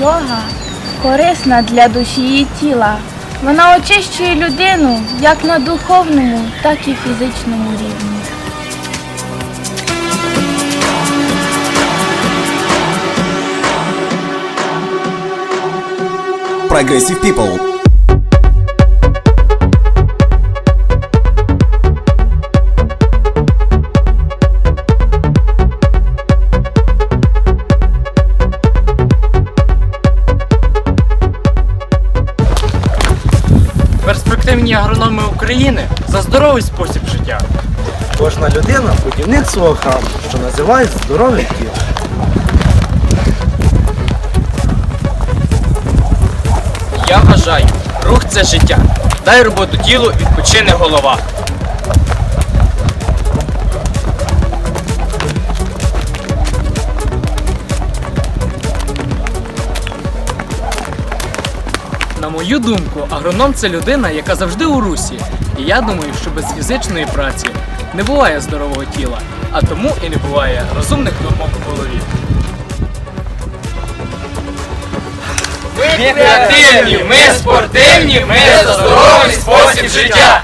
Йога корисна для душі і тіла. Вона очищує людину як на духовному, так і фізичному рівні. Progressive People. Перспективні агрономи України за здоровий спосіб життя. Кожна людина будівник свого храму, що називають здоровим тілом. Я вважаю, рух це життя. Дай роботу тілу, відпочине голова. На мою думку, агроном це людина, яка завжди у русі. І я думаю, що без фізичної праці не буває здорового тіла, а тому і не буває розумних думок у голові. Ми креативні, ми спортивні, ми за здоровий спосіб життя.